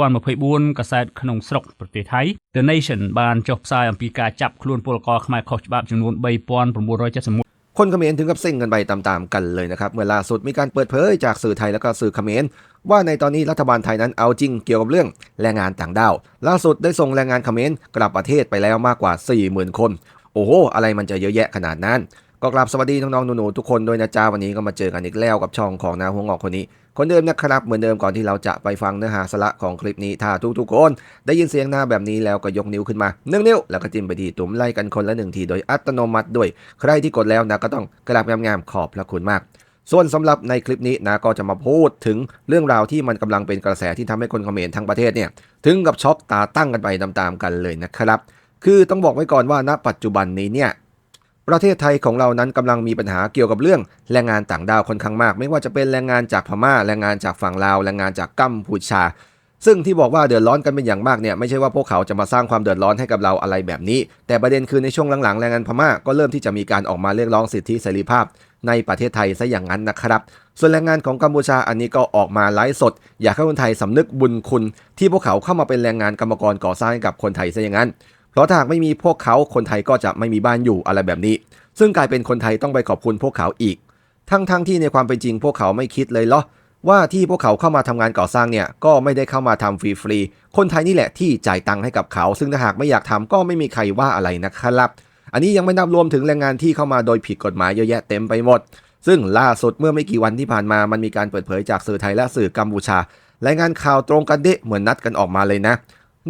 2024កាសែតក្នុងស្រុកប្រទេសថៃ The Nation បានចុះផ្សាយអំពីការចាប់ខ្លួនពលករខ្មែរខុសច្បាប់ចំនួន3971 คนเขมรถึงกับเซ็งกันไปตามๆกันเลยนะครับ เมื่อล่าสุดมีการเปิดเผยจากสื่อไทยและก็สื่อเขมรว่าในตอนนี้รัฐบาลไทยนั้นเอาจริงเกี่ยวกับเรื่องแรงงานต่างด้าว ล่าสุดได้ส่งแรงงานเขมรกลับประเทศไปแล้วมากกว่า 40,000 คน โอ้โห อะไรมันจะเยอะแยะขนาดนั้น ก็กลับสวัสดีน้องๆหนูๆทุกคนด้วยนะจ้าวันนี้ก็มาเจอกันอีกแล้วกับช่องของนาหัวงอกคนนี้ คนเดิมนะครับเหมือนเดิมก่อนที่เราจะไปฟังเนื้อหาสาระของคลิปนี้ถ้าทุกๆคนได้ยินเสียงหน้าแบบนี้แล้วก็ยกนิ้วขึ้นมาหนึ่งนิ้ว แล้วก็จิ้มไปที่ตุ่มไล่กันคนละหนึ่งทีโดยอัตโนมัติด้วย ใครที่กดแล้วนะก็ต้องกราบงามๆขอบพระคุณมากส่วนสำหรับในคลิปนี้นะก็จะมาพูดถึงเรื่องราวที่มันกำลังเป็นกระแสที่ทำให้คนเขมรทั้งประเทศเนี่ยถึงกับช็อกตาตั้งกันไปตามๆกันเลยนะครับ คือต้องบอกไว้ก่อนว่าณปัจจุบันนี้เนี่ย ประเทศไทยของเรานั้นกำลังมีปัญหาเกี่ยวกับเรื่องแรงงานต่างด้าวค่อนข้างมาก ไม่ว่าจะเป็นแรงงานจากพม่าแรงงานจากฝั่งลาวแรงงานจากกัมพูชา ซึ่งที่บอกว่าเดือดร้อนกันเป็นอย่างมากเนี่ยไม่ใช่ว่าพวกเขาจะมาสร้างความเดือดร้อนให้กับเราอะไรแบบนี้ แต่ประเด็นคือในช่วงหลังๆแรงงานพม่าก็เริ่มที่จะมีการออกมาเรียกร้องสิทธิเสรีภาพ ในประเทศไทยซะอย่างนั้นนะครับ ส่วนแรงงานของกัมพูชาอันนี้ก็ออกมาไลฟ์สด อยากให้คนไทยสำนึกบุญคุณ ที่พวกเขาเข้ามาเป็นแรงงานกรรมกรก่อสร้างให้กับคนไทยซะอย่างนั้น เพราะถ้าหากไม่มีพวกเขาคนไทยก็จะไม่มีบ้านอยู่อะไรแบบนี้ ซึ่งกลายเป็นคนไทยต้องไปขอบคุณพวกเขาอีก ทั้งๆทที่ในความเป็นจริงพวกเขาไม่คิดเลยเหรอว่าที่พวกเขาเข้ามาทำงานก่อสร้างเนี่ยก็ไม่ได้เข้ามาทำฟรีๆ คนไทยนี่แหละที่จ่ายตังค์ให้กับเขา ซึ่งถ้าหากไม่อยากทำก็ไม่มีใครว่าอะไรนะครับ อันนี้ยังไม่นับรวมถึงแรงงานที่เข้ามาโดยผิดกฎหมายเยอะแยะเต็มไปหมด ซึ่งล่าสุดเมื่อไม่กี่วันที่ผ่านมามันมีการเปิดเผยจากสื่อไทยและสื่อกัมพูชารายงานข่าวตรงกันเดะเหมือนนัดกันออกมาเลยนะ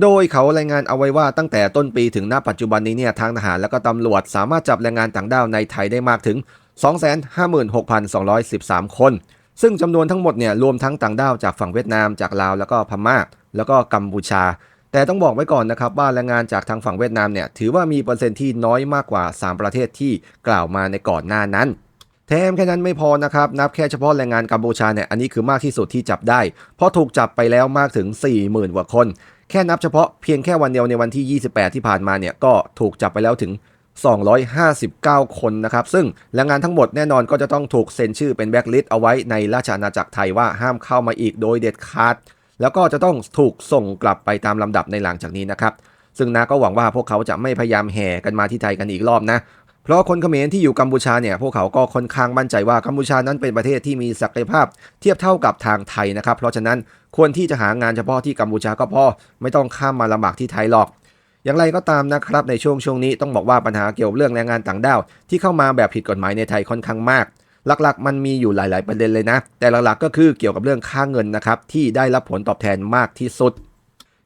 โดยเขารายงานเอาไว้ว่าตั้งแต่ต้นปีถึงณปัจจุบันนี้เนี่ยทางทหารและก็ตำรวจสามารถจับแรงงานต่างด้าวในไทยได้มากถึง 256,213 คน ซึ่งจำนวนทั้งหมดเนี่ยรวมทั้งต่างด้าวจากฝั่งเวียดนามจากลาวแล้วก็พม่าแล้วก็กัมพูชา แต่ต้องบอกไว้ก่อนนะครับว่าแรงงานจากทางฝั่งเวียดนามเนี่ยถือว่ามีเปอร์เซ็นต์ที่น้อยมากกว่า 3 ประเทศที่กล่าวมาในก่อนหน้านั้นแถมแค่นั้นไม่พอนะครับ นับแค่เฉพาะแรงงานกัมพูชาเนี่ยอันนี้คือมากที่สุดที่จับได้ เพราะถูกจับไปแล้วมากถึง40,000กว่าคน แค่นับเฉพาะเพียงแค่วันเดียวในวันที่ 28 ที่ผ่านมาเนี่ยก็ถูกจับไปแล้วถึง 259 คนนะครับ ซึ่งแรงงานทั้งหมดแน่นอนก็จะต้องถูกเซ็นชื่อเป็นแบ็กลิสต์เอาไว้ในราชอาณาจักรไทยว่าห้ามเข้ามาอีกโดยเด็ดขาด แล้วก็จะต้องถูกส่งกลับไปตามลำดับในหลังจากนี้นะครับ ซึ่งนาก็หวังว่าพวกเขาจะไม่พยายามแห่กันมาที่ไทยกันอีกรอบนะ เพราะคนเขมรที่อยู่กัมพูชาเนี่ยพวกเขาก็ค่อนข้างมั่นใจว่ากัมพูชานั้นเป็นประเทศที่มีศักยภาพเทียบเท่ากับทางไทยนะครับ เพราะฉะนั้นควรที่จะหางานเฉพาะที่กัมพูชาก็พอไม่ต้องข้ามมาลำบากที่ไทยหรอก อย่างไรก็ตามนะครับในช่วงช่วงนี้ต้องบอกว่าปัญหาเกี่ยวกับเรื่องแรงงานต่างด้าวที่เข้ามาแบบผิดกฎหมายในไทยค่อนข้างมาก หลักๆ มันมีอยู่หลาย ๆ ประเด็นเลยนะ แต่หลักๆก็คือเกี่ยวกับเรื่องค่าเงินนะครับที่ได้รับผลตอบแทนมากที่สุด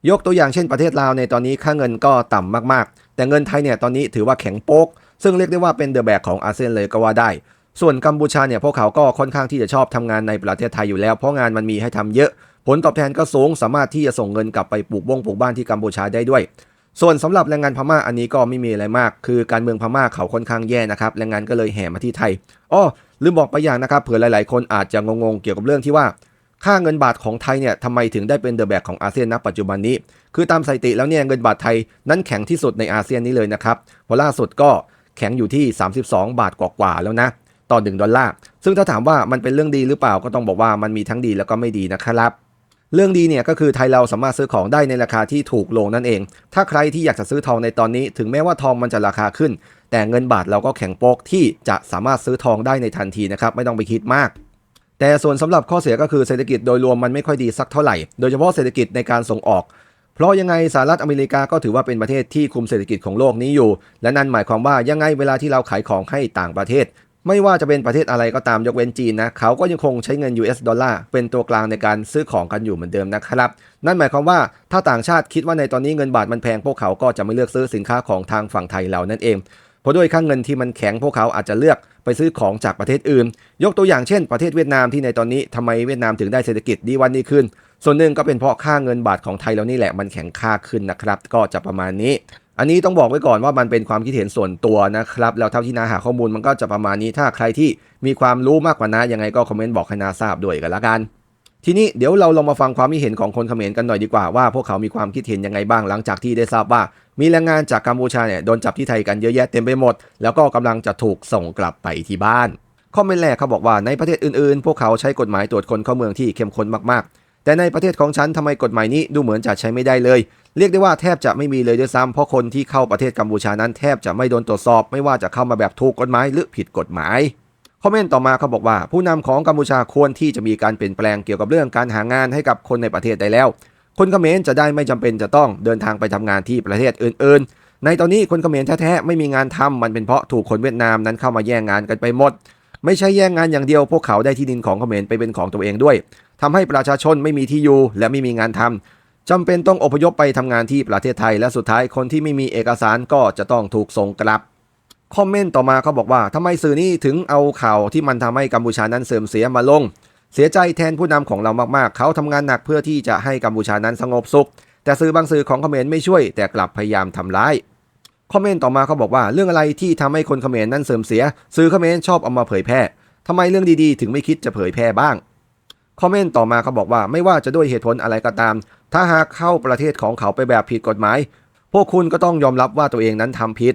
ยกตัวอย่างเช่นประเทศลาวในตอนนี้ค่าเงินก็ต่ำมากๆ แต่เงินไทยเนี่ยตอนนี้ถือว่าแข็งโป๊ก ซึ่งเรียกได้ว่าเป็นเดอะแบกของอาเซียนเลยก็ว่าได้ ส่วนกัมพูชาเนี่ยพวกเขาก็ค่อนข้างที่จะชอบทำงานในประเทศไทยอยู่แล้ว เพราะงานมันมีให้ทำเยอะ ผลตอบแทนก็สูงสามารถที่จะส่งเงินกลับไปปลูกบ้งปลูกบ้านที่กัมพูชาได้ด้วย ส่วนสำหรับแรงงานพม่าอันนี้ก็ไม่มีอะไรมาก คือการเมืองพม่าเขาค่อนข้างแย่นะครับแรงงานก็เลยแห่มาที่ไทยอ้อลืมบอกไปอย่างนะครับเผื่อหลาย ๆ คนอาจจะงงๆเกี่ยวกับเรื่องที่ว่าค่าเงินบาทของไทยเนี่ยทำไมถึงได้เป็นเดอะแบกของอาเซียนณปัจจุบันนี้ คือตามสถิติแล้วเนี่ยเงินบาทไทยนั้นแข็งที่สุดในอาเซียนนี้เลยนะครับพราะล่าสุดก็ แข็งอยู่ที่ 32 บาทกว่าๆแล้วนะ ต่อ 1 ดอลลาร์ ซึ่งถ้าถามว่ามันเป็นเรื่องดีหรือเปล่าก็ต้องบอกว่ามันมีทั้งดีแล้วก็ไม่ดีนะครับ เรื่องดีเนี่ยก็คือไทยเราสามารถซื้อของได้ในราคาที่ถูกลงนั่นเอง ถ้าใครที่อยากจะซื้อทองในตอนนี้ ถึงแม้ว่าทองมันจะราคาขึ้น แต่เงินบาทเราก็แข็งโป๊กที่จะสามารถซื้อทองได้ในทันทีนะครับไม่ต้องไปคิดมากแต่ส่วนสำหรับข้อเสียก็คือเศรษฐกิจโดยรวมมันไม่ค่อยดีสักเท่าไหร่ โดยเฉพาะเศรษฐกิจในการส่งออก เพราะยังไงสหรัฐอเมริกาก็ถือว่าเป็นประเทศที่คุมเศรษฐกิจของโลกนี้อยู่ และนั่นหมายความว่ายังไงเวลาที่เราขายของให้ต่างประเทศ ไม่ว่าจะเป็นประเทศอะไรก็ตามยกเว้นจีนนะเขาก็ยังคงใช้เงิน US ดอลลาร์เป็นตัวกลางในการซื้อของกันอยู่เหมือนเดิมนะครับ นั่นหมายความว่าถ้าต่างชาติคิดว่าในตอนนี้เงินบาทมันแพงพวกเขาก็จะไม่เลือกซื้อสินค้าของทางฝั่งไทยเรานั่นเองเพราะด้วยค่าเงินที่มันแข็งพวกเขาอาจจะเลือกไปซื้อของจากประเทศอื่น ยกตัวอย่างเช่น ประเทศเวียดนามที่ในตอนนี้ทำไมเวียดนามถึงได้เศรษฐกิจดีวันดีขึ้น ส่วนหนึ่งก็เป็นเพราะค่าเงินบาทของไทยเรานี่แหละมันแข็งค่าขึ้นนะครับ ก็จะประมาณนี้ อันนี้ต้องบอกไว้ก่อนว่ามันเป็นความคิดเห็นส่วนตัวนะครับ แล้วเท่าที่นาหาข้อมูลมันก็จะประมาณนี้ ถ้าใครที่มีความรู้มากกว่านายังไงก็คอมเมนต์บอกให้นาทราบด้วยกันละกัน ทีนี้เดี๋ยวเราลองมาฟังความคิดเห็นของคนเขมรกันหน่อยดีกว่าว่าพวกเขามีความคิดเห็นยังไงบ้างหลังจากที่ได้ทราบว่า มีแรงงานจากกัมพูชาเนี่ยโดนจับที่ไทยกันเยอะแยะเต็มไปหมด แล้วก็กำลังจะถูกส่งกลับไปที่บ้านคอมเมนต์แรกเขาบอกว่าในประเทศอื่นๆ พวกเขาใช้กฎหมายตรวจคนเข้าเมืองที่เข้มข้นมากๆ แต่ในประเทศของฉันทำไมกฎหมายนี้ดูเหมือนจะใช้ไม่ได้เลย เรียกได้ว่าแทบจะไม่มีเลยด้วยซ้ำเพราะคนที่เข้าประเทศกัมพูชานั้นแทบจะไม่โดนตรวจสอบ ไม่ว่าจะเข้ามาแบบถูกกฎหมายหรือผิดกฎหมายคอมเมนต์ต่อมาเขาบอกว่า ผู้นำของกัมพูชาควรที่จะมีการเปลี่ยนแปลงเกี่ยวกับเรื่องการหางานให้กับคนในประเทศได้แล้ว คนเขมรจะได้ไม่จำเป็นจะต้องเดินทางไปทำงานที่ประเทศอื่น ๆ ในตอนนี้คนเขมรแท้ๆไม่มีงานทำมันเป็นเพราะถูกคนเวียดนามนั้นเข้ามาแย่งงานกันไปหมด ไม่ใช่แย่งงานอย่างเดียวพวกเขาได้ที่ดินของเขมรไปเป็นของตัวเองด้วย ทำให้ประชาชนไม่มีที่อยู่และไม่มีงานทำจำเป็นต้องอพยพไปทำงานที่ประเทศไทย และสุดท้ายคนที่ไม่มีเอกสารก็จะต้องถูกส่งกลับคอมเมนต์ต่อมาเขาบอกว่าทำไมสื่อนี้ถึงเอาข่าวที่มันทำให้กัมพูชานั้นเสื่อมเสียมาลง เสียใจแทนผู้นำของเรามากๆ เขาทำงานหนักเพื่อที่จะให้กัมพูชานั้นสงบสุข แต่สื่อบางสื่อของเขมรไม่ช่วย แต่กลับพยายามทำร้ายคอมเมนต์ต่อมาเขาบอกว่าเรื่องอะไรที่ทำให้คนเขมรนั้นเสื่อมเสีย สื่อเขมรชอบเอามาเผยแพร่ทำไมเรื่องดีๆ ถึงไม่คิดจะเผยแพร่บ้าง คอมเมนต์ต่อมาเขาบอกว่าไม่ว่าจะด้วยเหตุผลอะไรก็ตาม ถ้าหากเข้าประเทศของเขาไปแบบผิดกฎหมาย พวกคุณก็ต้องยอมรับว่าตัวเองนั้นทำผิด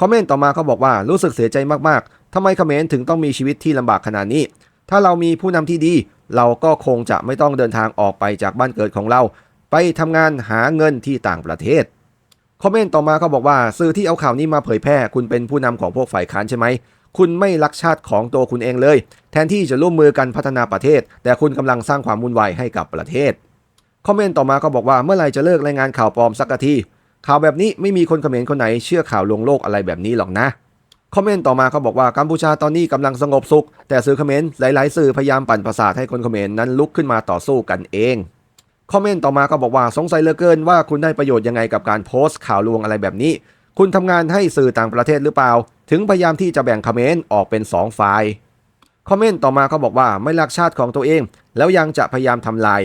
คอมเมนต์ต่อมาเขาบอกว่ารู้สึกเสียใจมากๆทำไมเขมรถึงต้องมีชีวิตที่ลำบากขนาดนี้ ถ้าเรามีผู้นำที่ดี เราก็คงจะไม่ต้องเดินทางออกไปจากบ้านเกิดของเรา ไปทำงานหาเงินที่ต่างประเทศคอมเมนต์ต่อมาเขาบอกว่าสื่อที่เอาข่าวนี้มาเผยแพร่คุณเป็นผู้นำของพวกฝ่ายค้านใช่ไหม คุณไม่รักชาติของตัวคุณเองเลย แทนที่จะร่วมมือกันพัฒนาประเทศ แต่คุณกำลังสร้างความวุ่นวายให้กับประเทศ คอมเมนต์ต่อมาเขาบอกว่าเมื่อไหร่จะเลิกรายงานข่าวปลอมสักทีข่าวแบบนี้ไม่มีคนเขมรคนไหนเชื่อข่าวลวงโลกอะไรแบบนี้หรอกนะคอมเมนต์ต่อมาเขาบอกว่ากัมพูชาตอนนี้กำลังสงบสุข แต่สื่อเขมรหลาย ๆ สื่อพยายามปั่นประสาทให้คนเขมรนั้นลุกขึ้นมาต่อสู้กันเองคอมเมนต์ต่อมาก็บอกว่าสงสัยเหลือเกินว่าคุณได้ประโยชน์ยังไงกับการโพสต์ข่าวลวงอะไรแบบนี้ คุณทำงานให้สื่อต่างประเทศหรือเปล่า ถึงพยายามที่จะแบ่งคอมเขมรออกเป็น 2 ฝ่ายคอมเมนต์ต่อมาเขาบอกว่าไม่รักชาติของตัวเอง แล้วยังจะพยายามทำลาย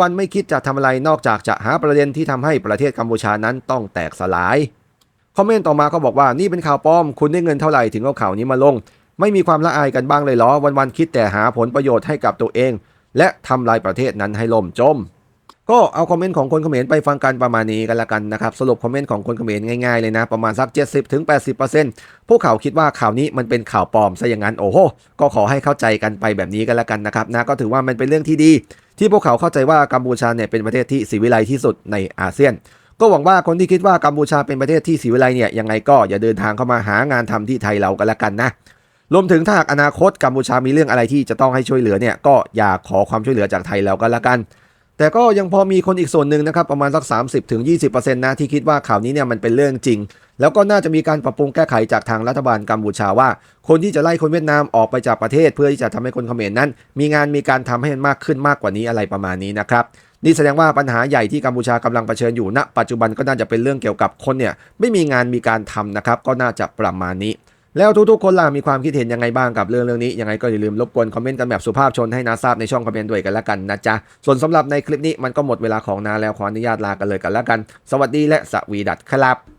วันๆไม่คิดจะทำอะไรนอกจากจะหาประเด็นที่ทำให้ประเทศกัมพูชานั้นต้องแตกสลายคอมเมนต์ต่อมาเขาบอกว่านี่เป็นข่าวปลอม คุณได้เงินเท่าไหร่ถึงเอาข่าวนี้มาลง ไม่มีความละอายกันบ้างเลยเหรอวันๆคิดแต่หาผลประโยชน์ให้กับตัวเอง และทำลายประเทศนั้นให้ล่มจม ก็เอาคอมเมนต์ของคนเขมรไปฟังกันประมาณนี้กันละกันนะครับ สรุปคอมเมนต์ของคนเขมรง่ายๆเลยนะ ประมาณสัก 70-80%พวกเขาคิดว่าข่าวนี้มันเป็นข่าวปลอมซะอย่างนั้นโอ้โหก็ขอให้เข้าใจกันไปแบบนี้กันละกันนะครับนะก็ถือว่ามันเป็นเรื่องที่ดี ที่พวกเขาเข้าใจว่ากัมพูชาเนี่ยเป็นประเทศที่สีวิไลที่สุดในอาเซียน ก็หวังว่าคนที่คิดว่ากัมพูชาเป็นประเทศที่สีวิไลเนี่ยยังไงก็อย่าเดินทางเข้ามาหางานทำที่ไทยเรากันละกันนะรวมถึงถ้าหากอนาคตกัมพูชามีเรื่องอะไรที่จะต้องให้ช่วยเหลือเนี่ยก็อย่าขอความช่วยเหลือจากไทยแล้วกันละกัน แต่ก็ยังพอมีคนอีกส่วนหนึ่งนะครับประมาณสัก 30-20%นะที่คิดว่าข่าวนี้เนี่ยมันเป็นเรื่องจริง แล้วก็น่าจะมีการปรับปรุงแก้ไขจากทางรัฐบาลกัมพูชาว่า คนที่จะไล่คนเวียดนามออกไปจากประเทศ เพื่อที่จะทำให้คนเขมรนั้น มีงานมีการทำให้มันมากขึ้นมากกว่านี้อะไรประมาณนี้นะครับนี่แสดงว่าปัญหาใหญ่ที่กัมพูชากำลังเผชิญอยู่ณปัจจุบันก็น่าจะเป็นเรื่องเกี่ยวกับคนเนี่ยไม่มีงานมีการทำนะครับก็น่าจะประมาณนี้ แล้วทุกๆคนล่ะมีความคิดเห็นยังไงบ้างกับเรื่องเรื่องนี้ยังไงก็อย่าลืมรบกวนคอมเมนต์กันแบบสุภาพชนให้นาทราบในช่องคอมเมนต์ด้วยกันแล้วกันนะจ๊ะส่วนสำหรับในคลิปนี้มันก็หมดเวลาของนาแล้วขออนุญาตลากันเลยกันแล้วกัน สวัสดีและสวีดัตครับ